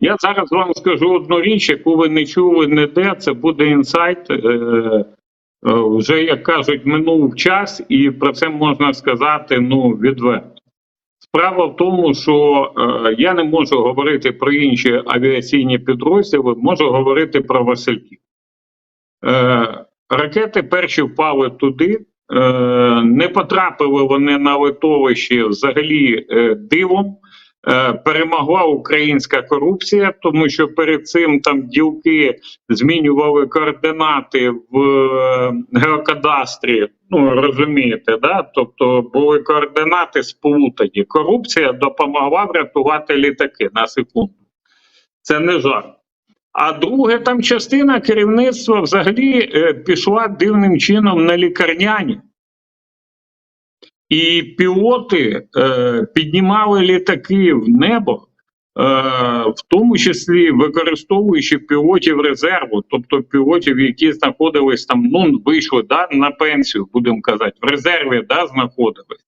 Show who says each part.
Speaker 1: Я зараз вам скажу одну річ, яку ви не чули ніде. Це буде інсайт. Е, е, вже як кажуть, минув час, і про це можна сказати ну відверто. Справа в тому, що е, я не можу говорити про інші авіаційні підрозділи, можу говорити про Васильків. Ракети перші впали туди, не потрапили вони на литовище взагалі дивом. Е, перемогла українська корупція, тому що перед цим там ділки змінювали координати в е, геокадастрі. Ну розумієте, да? Тобто були координати сплутані. Корупція допомогла врятувати літаки на секунду. Це не жарт. А друге, там частина керівництва взагалі е, пішла дивним чином на лікарняні. І пілоти е, піднімали літаки в небо, е, в тому числі використовуючи пілотів резерву, тобто пілотів, які знаходились там, ну вийшли да, на пенсію, будемо казати, в резерві да, знаходились.